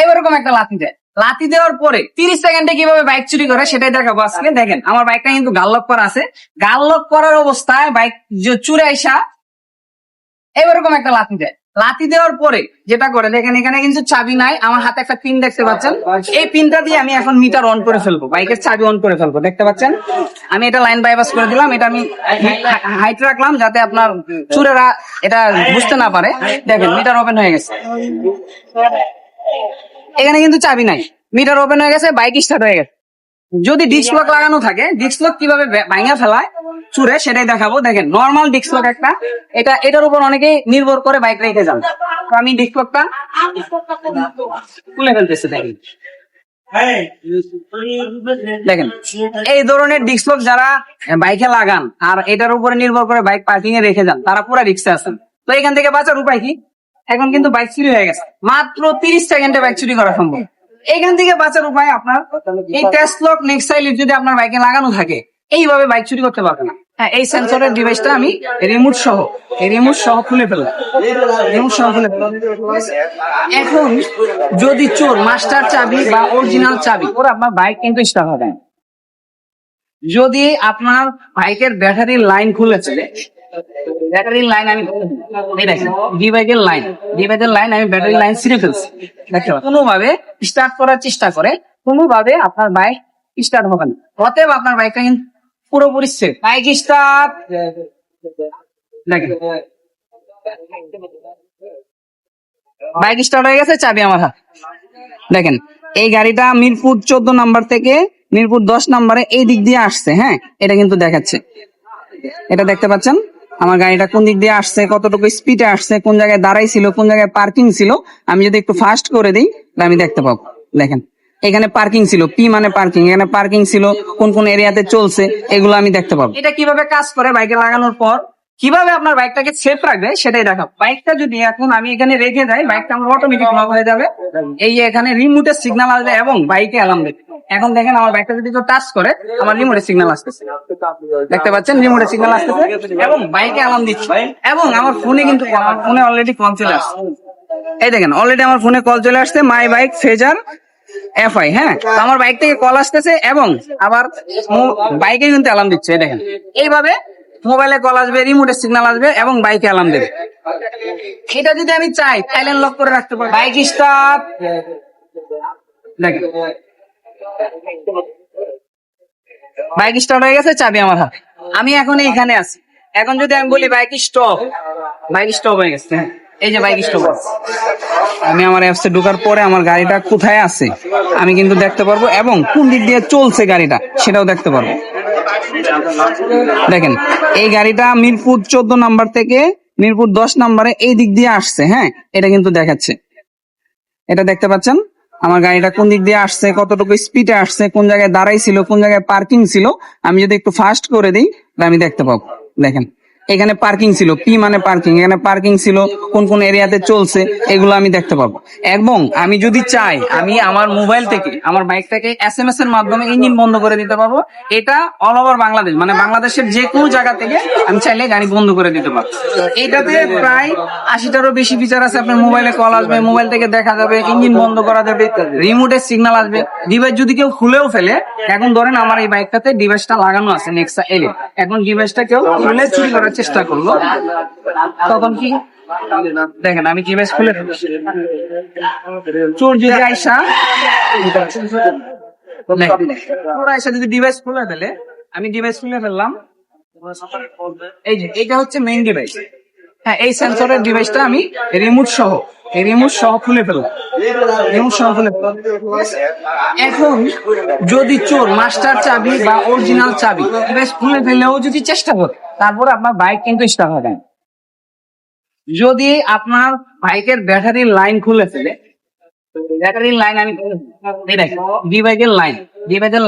এরকম একটা লাথি দেয়। লাথি দেওয়ার পরে তিরিশ সেকেন্ডে কীভাবে বাইক চুরি করে সেটাই দেখাবো আজকে। দেখেন আমার বাইকটা কিন্তু গাল্লক করা আছে। গাল্লক করার অবস্থায় বাইক যে চুরে আইসা এরকম একটা লাথি দেয়। লাথি দেওয়ার পরে যেটা করে দেখেন এখানে কিন্তু চাবি নাই। আমার হাতে একটা পিন দেখতে পাচ্ছেন। এই পিনটা দিয়ে আমি এখন মিটার অন করে ফেলব। বাইকের চাবি অন করে ফেলব। দেখতে পাচ্ছেন? আমি এটা লাইন বাইপাস করে দিলাম। এটা আমি হাইট রাখলাম যাতে আপনার চুরেরা এটা বুঝতে না পারে। দেখেন মিটার ওপেন হয়ে গেছে। এখানে কিন্তু চাবি নাই। মিটার ওপেন হয়ে গেছে বাইক স্টার্ট হয়ে গেছে। যদি ডিস্ক লক লাগানো থাকে ডিস্ক লক কীভাবে ভাঙা ফেলায়, চুরে, সেটাই দেখাবো। দেখেন নর্মাল ডিস্ক লক একটা। এটা, এটার উপর অনেকেই নির্ভর করে বাইক রেখে যান। তো আমি ডিস্ক লকটা খুলে ফেলতেছি, দেখেন। দেখেন, এই ধরনের ডিস্ক লক যারা বাইকে লাগান, আর এটার উপরে নির্ভর করে বাইক পার্কিং এ রেখে যান, তারা পুরা রিক্সে আছেন তো এখান থেকে বাঁচার উপায় কি? এখন কিন্তু বাইক চুরি হয়ে গেছে। মাত্র তিরিশ সেকেন্ডে বাইক চুরি করা সম্ভব। এখান থেকে বাঁচার উপায় আপনার, এই টেস্ট লক নেক্সট সাইড যদি আপনার বাইকে লাগানো থাকে, এইভাবে বাইক চুরি করতে পারবে না। হ্যাঁ এই সেন্সরের ডিভাইসটা আমি রিমোট সহ রিমোট সহ খুলে ফেললাম। রিমোট সহ খুলে ফেললাম। এখন যদি চোর মাস্টার চাবি বা অরিজিনাল চাবি, ওর আপনার বাইক কিন্তু স্টার্ট হবে। যদি আপনার বাইকের ব্যাটারির লাইন খুলেছে কোনোভাবে স্টার্ট করার চেষ্টা করে, কোনোভাবে আপনার বাইক স্টার্ট হবে না। অতএব আপনার বাইকটা পুরোপুরি বাইক স্টার্ট বাইক স্টার্ট হয়ে গেছে, চাবি আমার হাত। দেখেন, এই গাড়িটা মিরপুর চোদ্দ নাম্বার থেকে মিরপুর দশ নাম্বারে এই দিক দিয়ে আসছে হ্যাঁ? এটা কিন্তু দেখাচ্ছে। এটা দেখতে পাচ্ছেন? আমার গাড়িটা কোন দিক দিয়ে আসছে, কতটুকু স্পিডে আসছে, কোন জায়গায় দাঁড়াইছিল, কোন জায়গায় পার্কিং ছিল, আমি যদি একটু ফাস্ট করে দিই, তাহলে আমি দেখতে পাবো। দেখেন, এখানে পার্কিং ছিল। পি মানে পার্কিং এখানে পার্কিং ছিল, কোন কোন এরিয়াতে চলছে, এগুলো আমি দেখতে পাবো। এটা কীভাবে কাজ করে বাইকে লাগানোর পর? কীভাবে আপনার বাইকটাকে সেফ রাখবে সেটাই দেখাবো। বাইকটা যদি এখন আমি এখানে রেখে যাই বাইকটা আমার অটোমেটিক লক হয়ে যাবে। এই যে এখানে রিমোটের সিগন্যাল আসবে এবং বাইকে অ্যালার্ম দেবে। এখন দেখেন আমার বাইকটা যদি কেউ টাচ করে, আমার রিমোটের সিগন্যাল আসতেছে। দেখতে পাচ্ছেন? রিমোটের সিগন্যাল আসতেছে এবং বাইকে অ্যালার্ম দিচ্ছে। এবং আমার ফোনে কিন্তু আমার ফোনে অলরেডি কল চলে আসছে। এই দেখেন অলরেডি আমার ফোনে কল চলে আসছে মাই বাইক ফেজার এফআই হ্যাঁ? আমার বাইক থেকে কল আসতেছে এবং আবার বাইকে কিন্তু অ্যালার্ম দিচ্ছে দেখেন। এইভাবে মোবাইলে কল আসবে রিমোটের সিগন্যাল আসবে এবং বাইকে অ্যালার্ম দেবে। এটা যদি আমি চাই, তাহলে লক করে রাখতে পারি বাইক দেখেন। বাইক স্টার্ট হয়ে গেছে, চাবি আমার হাতে। আমি এখন এখানে আছি। এখন যদি আমি বলি বাইক স্টপ বাইক স্টপ হয়ে গেছে। হ্যাঁ। এই যে বাইক স্টপ আমি আমার অ্যাপসে ঢোকার পরে আমার গাড়িটা কোথায় আছে, আমি কিন্তু দেখতে পারব এবং কোন দিক দিয়ে চলছে গাড়িটা, সেটাও দেখতে পারব। দেখেন, এই গাড়িটা মিরপুর চোদ্দ নাম্বার থেকে মিরপুর দশ নাম্বারে এই দিক দিয়ে আসছে হ্যাঁ? এটা কিন্তু দেখাচ্ছে। এটা দেখতে পাচ্ছেন? আমার গাড়িটা কোন দিক দিয়ে আসছে, কতটুকু স্পিডে আসছে, কোন জায়গায় দাঁড়াই ছিল কোন জায়গায় পার্কিং ছিল, আমি যদি একটু ফাস্ট করে দিই আমি দেখতে পাবো। দেখেন এখানে পার্কিং ছিল। পি মানে পার্কিং এখানে পার্কিং ছিল, কোন কোন এরিয়াতে চলছে, এগুলো আমি দেখতে পাবো। এবং আমি যদি চাই, আমি আমার মোবাইল থেকে, আমার বাইকটাকে এস এম এস এর মাধ্যমে ইঞ্জিন বন্ধ করে দিতে পারব এটা অল ওভার বাংলাদেশ মানে বাংলাদেশের যে কোনো জায়গা থেকে আমি চাইলে গাড়ি বন্ধ করে দিতে পারব। এটাতে প্রায় আশিটারও বেশি ফিচার আছে। আপনার মোবাইলে কল আসবে মোবাইল থেকে দেখা যাবে ইঞ্জিন বন্ধ করা যাবে রিমোটের সিগন্যাল আসবে। ডিভাইস যদি কেউ খুলেও ফেলে, এখন ধরেন আমার এই বাইকটাতে ডিভাইসটা লাগানো আছে নেক্সা এলে এখন ডিভাইসটা কেউ খুলে চুরি করার চেষ্টা করল। তখন কি? দেখেন, আমি ডিভাইস খুলে চোর যদি আইসা আইসা যদি ডিভাইস খুলে ফেলে, আমি ডিভাইস খুলে ফেললাম। এই যে এটা হচ্ছে মেইন ডিভাইস হ্যাঁ এই সেন্সরের ডিভাইসটা আমি রিমোট সহ রিমোট সহ খুলে ফেললাম। রিমোট সহ খুলে। এখন যদি চোর মাস্টার চাবি বা অরিজিনাল চাবি ডিভাইস খুলে ফেলেও যদি চেষ্টা করে তারপর আপনার বাইক কিন্তু স্টার্ট হবে। যদি আপনার বাইকের ব্যাটারির লাইন খুলে ফেলে লাইন আমি ডিভাইসের লাইন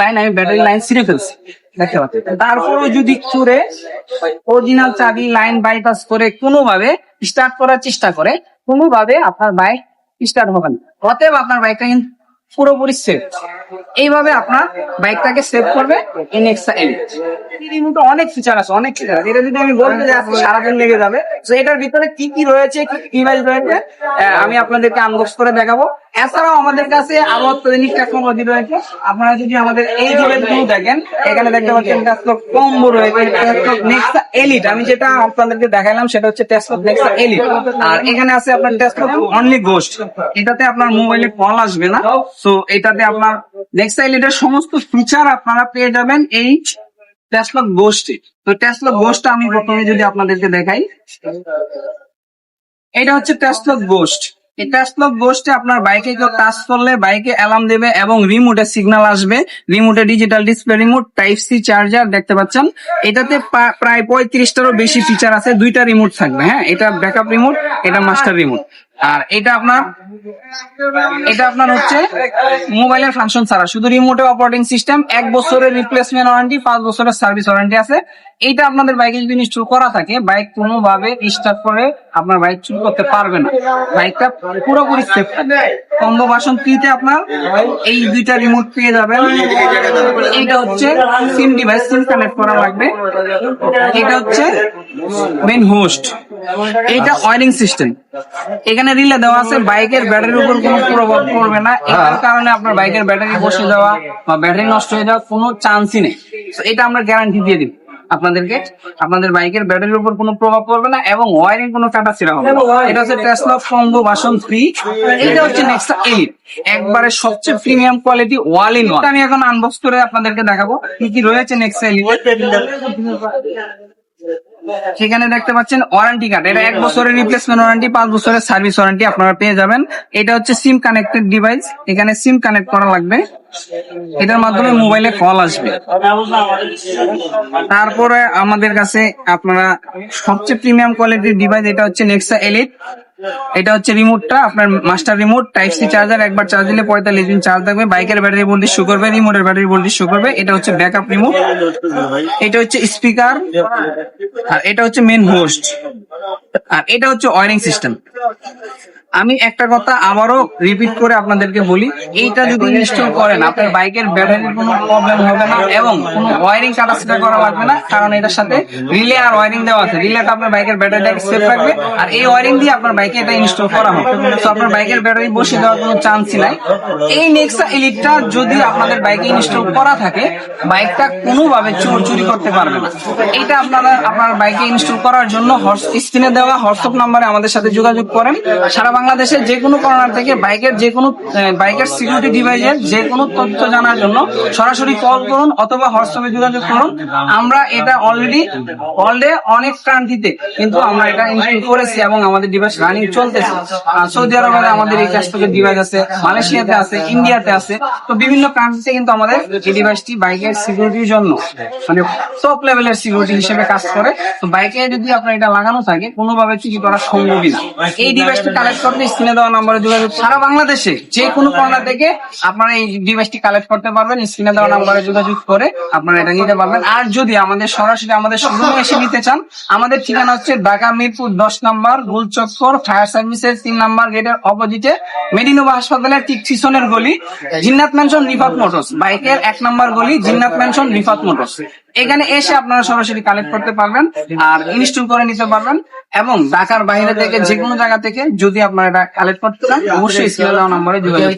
লাইন আমি ব্যাটারি লাইন ছিঁড়ে ফেলছি। দেখতে তারপরেও যদি চুরে অরিজিনাল চাবি লাইন বাইপাস করে কোনোভাবে স্টার্ট করার চেষ্টা করে, কোনোভাবে আপনার বাইক স্টার্ট হবে না। অতএব আপনার বাইকটা কিন্তু পুরোপুরি সেফ এইভাবে আপনার বাইকটাকে সেভ করবে ইনএক্সা এলিট রিমোটে অনেক ফিচার আছে, অনেক ফিচার আছে এটা যদি আমি বলতে যাই সারাদিন লেগে যাবে। তো এটার ভিতরে কি কি রয়েছে, কি ডিভাইস রয়েছে আমি আপনাদেরকে আনবক্স করে দেখাবো। এছাড়াও আমাদের কাছে আরও অত্যাধুনিক টেকনোলজি রয়েছে। আপনারা যদি আমাদের এই ডিভাইসগুলো দেখেন, এখানে দেখতে পাচ্ছেন টেসলক কম্বো রয়েছে টেসলক নেক্সা এলিট আমি যেটা আপনাদেরকে দেখালাম সেটা হচ্ছে টেসলক নেক্সা এলিট আর এখানে আছে আপনার টেসলক অনলি গোস্ট এটাতে আপনার মোবাইলে কল আসবে না। সো এটাতে আপনার নেক্সা এলিটের সমস্ত ফিচার আপনারা পেয়ে যাবেন এই টেসলক গোস্টে তো টেসলক গোস্ট আমি প্রথমে যদি আপনাদেরকে দেখাই। এটা হচ্ছে টেস্টলক গোস্ট এই টেস্টলক গোস্টে আপনার বাইকে কেউ টাচ করলে বাইকে অ্যালার্ম দেবে এবং রিমোটে সিগন্যাল আসবে। রিমোটে digital display remote type C charger দেখতে পাচ্ছেন। এটাতে প্রায় পঁয়ত্রিশটারও বেশি ফিচার আছে। দুইটা রিমোট থাকবে হ্যাঁ? এটা ব্যাকআপ রিমোট এটা মাস্টার রিমোট আর এটা আপনার এটা আপনার হচ্ছে মোবাইলের ফাংশন ছাড়া। শুধু রিমোটে অপারেটিং সিস্টেম এক বছরের রিপ্লেসমেন্ট ওয়ারেন্টি পাঁচ বছরের সার্ভিস ওয়ারেন্টি আছে। এইটা আপনাদের বাইকে যদি ইনস্টল করা থাকে বাইক কোনোভাবে স্টার্ট করে আপনার বাইক চুরি করতে পারবে না। বাইকটা পুরোপুরি সেফ কম্বো ভার্সন থ্রিতে আপনার এই দুইটা রিমোট পেয়ে যাবেন। এইটা হচ্ছে সিম ডিভাইস সিম কানেক্ট করা লাগবে। এটা হচ্ছে মেন হোস্ট এটা ওয়ারিং সিস্টেম এখানে রিলে দেওয়া আছে বাইকের ব্যাটারির উপর কোনো প্রভাব পড়বে না। এটার কারণে আপনার বাইকের ব্যাটারি বসে যাওয়া বা ব্যাটারি নষ্ট হয়ে যাওয়ার কোনো চান্সই নেই। এটা আমরা গ্যারান্টি দিয়ে দিই আপনাদেরকে। আপনাদের বাইকের ব্যাটারির উপর কোনো প্রভাব পড়বে না এবং ওয়ারিং কোনো কাটা ছিঁড়া হবে না। এটা হচ্ছে টেসলা কম্বো ভার্সন থ্রি এটা হচ্ছে নেক্সট এইট একবারে সবচেয়ে premium quality wall in one আমি এখন আনবক্স করে আপনাদেরকে দেখাবো। কি কি রয়েছে নেক্সট এইট সেখানে দেখতে পাচ্ছেন ওয়ারেন্টি কার্ড এটা এক বছরের রিপ্লেসমেন্ট ওয়ারেন্টি পাঁচ বছরের সার্ভিস ওয়ারেন্টি আপনারা পেয়ে যাবেন। এটা হচ্ছে সিম কানেক্টেড ডিভাইস এখানে সিম কানেক্ট করা লাগবে। এটার মাধ্যমে মোবাইলে কল আসবে। তারপরে আমাদের কাছে আপনারা সবচেয়ে প্রিমিয়াম কোয়ালিটির ডিভাইস এটা হচ্ছে নেক্সা এলিট এটা হচ্ছে রিমোটটা আপনার master remote type C charger একবার চার্জ দিলে পঁয়তাল্লিশ দিন চার্জ থাকবে। বাইকের ব্যাটারি ভোল্টেজ শো করবে রিমোটের ব্যাটারি ভোল্টেজ শো করবে। এটা হচ্ছে ব্যাকআপ রিমোট এটা হচ্ছে স্পিকার আর এটা হচ্ছে মেন হোস্ট আর এটা হচ্ছে ওয়ারিং সিস্টেম আমি একটা কথা আবারও রিপিট করে আপনাদেরকে বলি, এইটা যদি ইনস্টল করেন, আপনার বাইকের ব্যাটারির কোনো প্রবলেম হবে না এবং কোনো ওয়ারিং কাটাছেটা করা লাগবে না, কারণ এটার সাথে রিলে আর ওয়ারিং দেওয়া আছে। রিলেটা আপনার বাইকের ব্যাটারিটাকে সেফ রাখবে, আর এই ওয়ারিং দিয়ে আপনার বাইকে এটা ইনস্টল করা হবে। তো আপনার বাইকের ব্যাটারি বসে দেওয়ার কোনো চান্সই নাই। এই নেক্সা এলিটটা যদি আপনাদের বাইকে ইনস্টল করা থাকে, বাইকটা কোনোভাবে চোর চুরি করতে পারবে না। এটা আপনারা, আপনার বাইকে ইনস্টল করার জন্য স্ক্রিনে দেওয়া, হোয়াটসঅ্যাপ নাম্বারে আমাদের সাথে যোগাযোগ করেন। সারা বাংলাদেশের যে কোনো কর্নার থেকে বাইকের যে কোনো বাইকের সিকিউরিটি ডিভাইসের যে কোনো তথ্য জানার জন্য সরাসরি কল করুন অথবা হোয়াটসঅ্যাপে যোগাযোগ করুন। আমরা এটা অলরেডি অলরেডি অনেক ক্রান্তিতে কিন্তু আমরা এটা ইনস্টল করেছি এবং আমাদের ডিভাইস রানিং চলতেছে। সৌদি আরবে আমাদের এই কাস্টমের ডিভাইস আছে, মালয়েশিয়াতে আছে, ইন্ডিয়াতে আছে। তো বিভিন্ন কান্ট্রিতে কিন্তু আমাদের এই ডিভাইসটি বাইকের সিকিউরিটির জন্য মানে টপ লেভেলের সিকিউরিটি হিসেবে কাজ করে। তো বাইকে যদি আপনার এটা লাগানো থাকে, কোনোভাবে চুরি করা সম্ভবই না। এই ডিভাইসটি কালেক্ট করতে স্ক্রিনে দেওয়া নম্বরে যোগাযোগ সারা বাংলাদেশে যে কোনো কর্নার থেকে আপনারা এই ডিভাইসটি কালেক্ট করতে পারবেন স্ক্রিনে দেওয়া নম্বরে যোগাযোগ করে আপনারা এটা নিতে পারবেন। আর যদি আমাদের সরাসরি আমাদের শোরুমে এসে নিতে চান, আমাদের ঠিকানা হচ্ছে ঢাকা মিরপুর দশ নম্বর, গুলচক্কর ফায়ার সার্ভিসের তিন নম্বর গেটের অপোজিটে মেডিনোভা হাসপাতালের ঠিক পিছনের গলি, জিন্নাত ম্যানশন রিফাত মোটরস বাইকের এক নম্বর গলি, জিন্নাত ম্যানশন রিফাত মোটরস এখানে এসে আপনারা সরাসরি কালেক্ট করতে পারবেন আর ইনস্টল করে নিতে পারবেন। এবং ঢাকার বাইরে থেকে যে কোনো জায়গা থেকে যদি আপনারা এটা কালেক্ট করতে চান অবশ্যই স্ক্রিনে দেওয়া নম্বরে যোগাযোগ।